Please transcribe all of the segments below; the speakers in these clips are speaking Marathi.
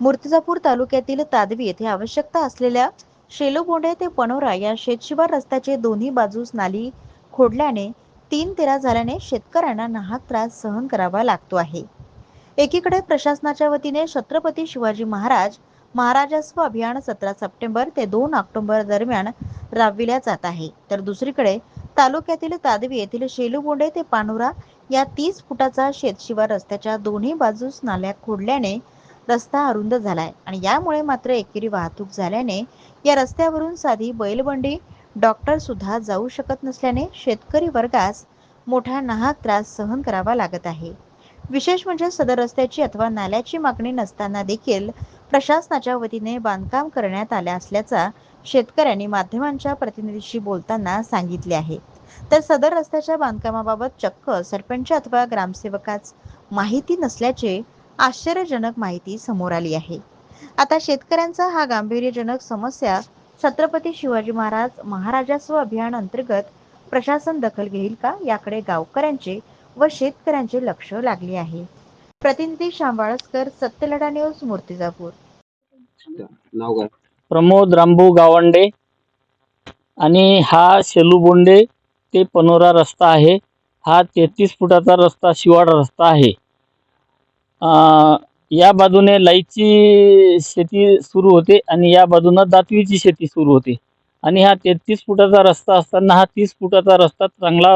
मूर्तिजापूर तालुक्यातील तादवी येथे आवश्यकता असलेल्या शेलोबोंडे ते पनोरा या शेतशिवार रस्त्याचे दोन्ही बाजूस नाली खोडल्याने तीन तेरा झाल्याने शेतकऱ्यांना नाहक त्रास सहन करावा लागतो आहे. एकीकडे प्रशासनाच्या वतीने छत्रपती शिवाजी महाराज महाराजस्व अभियान सतरा सप्टेंबर ते दोन ऑक्टोबर दरम्यान राबविल्या जात आहे. तर दुसरीकडे तालुक्यातील तादवी येथील शेलूबोंडे ते पानोरा या तीस फुटाचा शेतशिवार रस्त्याच्या दोन्ही बाजूस नाल्या खोडल्याने रस्ता अरुंद झालाय. आणि यामुळे मात्र एकेरी वाहतूक झाल्याने या रस्त्यावरून साधी बैलबंडी डॉक्टर सुद्धा जाऊ शकत नसल्याने शेतकरी वर्गास मोठा नाहक त्रास सहन करावा लागत आहे. विशेष म्हणजे सदर रस्त्याची अथवा नाल्याची मागणी नसताना देखील प्रशासनाच्या वतीने बांधकाम करण्यात आल्या असल्याचा शेतकऱ्यांनी माध्यमांच्या प्रतिनिधीशी बोलताना सांगितले आहे. तर सदर रस्त्याच्या बांधकामाबाबत चक्क सरपंच अथवा ग्रामसेवकास माहिती नसल्याचे आश्चर्यजनक माहिती समोर आली आहे. आता शेतकऱ्यांचा हा गांभीर्यजनक समस्या छत्रपती शिवाजी महाराज महाराजस्व अभियान अंतर्गत प्रशासन दखल घेईल का? याकडे गावकऱ्यांचे व शेतकऱ्यांचे लक्ष लागले आहे. प्रतिनिधी शांबाळसकर सत्यलढा न्यूज मूर्तिजापूर. प्रमोद रामभाऊ गावंडे आणि हा शेलूबोंडे ते पनोरा रस्ता आहे. हा तेहतीस फुटाचा रस्ता शिवाड रस्ता आहे. या बाजूने लाईची शेती सुरू होते आणि या बाजूनं दातवीची शेती सुरू होते. आणि हा तेहतीस फुटाचा रस्ता असताना हा तीस फुटाचा रस्ता चांगला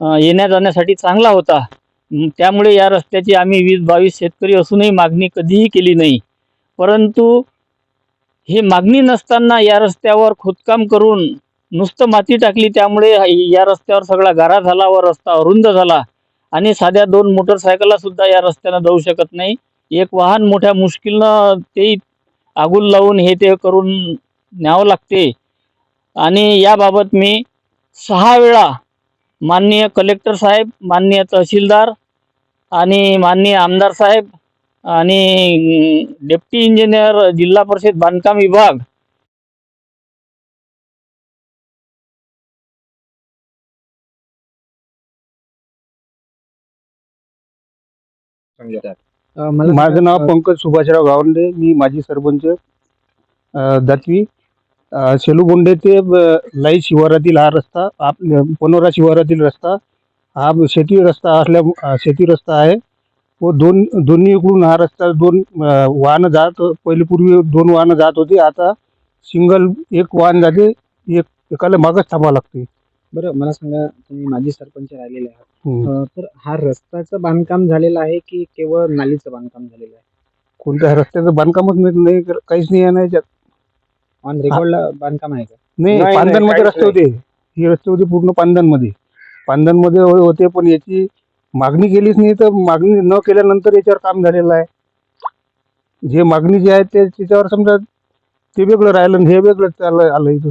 येण्याजाण्यासाठी येण्या जाण्यासाठी चांगला होता. त्यामुळे या रस्त्याची आम्ही वीस बावीस शेतकरी असूनही मागणी कधीही केली नाही. परंतु हे मागणी नसताना या रस्त्यावर खोदकाम करून नुसतं माती टाकली त्यामुळे या रस्त्यावर सगळा गारा झाला व रस्ता अरुंद झाला. आणि साध्या दोन मोटरसायकला सुद्धा या रस्त्यानं जाऊ शकत नाही. एक वाहन मोठ्या मुश्किलनं ते आगुल लावून हे ते करून न्यावं लागते. आणि याबाबत मी सहा वेळा माननीय कलेक्टर साहेब माननीय तहसीलदार आणि माननीय आमदार साहेब आणि डेप्टी इंजिनियर जिल्हा परिषद बांधकाम विभाग मला माझं नाव पंकज सुभाषराव गावंडे मी माजी सरपंच अ, दातवी अ, शेलूगोंडे ते लाई शिवारातील हा रस्ता आपल्या पनोरा शिवारातील रस्ता हा शेती रस्ता असल्या शेती रस्ता आहे. व दोन दोन्ही इकडून हा रस्ता दोन वाहनं जात पहिले पूर्वी दोन वाहनं जात होती आता सिंगल एक वाहन जाते एक एकाला मागच थांबावं लागते. बरं मला सांगा तुम्ही माजी सरपंच राहिलेले आहात. अ, तर हा रस्त्याचं बांधकाम झालेलं आहे की केवळ नालीचं बांधकाम झालेलं आहे? कोणत्या रस्त्याचं बांधकामच नाही नाही कर- काहीच नाही आहे ना याच्यात. ऑन रेकॉर्डला बांधकाम आहे का? नाही नाही, पांदनमध्ये काहीच रस्ते होते. ही रस्ते होते पूर्ण पांदनमध्ये पांदनमध्ये हो- होते पण याची मागणी केलीच नाही तर मागणी न केल्यानंतर याच्यावर काम झालेलं आहे. जे मागणी जी आहे ते त्याच्यावर समजा ते वेगळं राहिलं आणि हे वेगळं चाललं आलं इथं.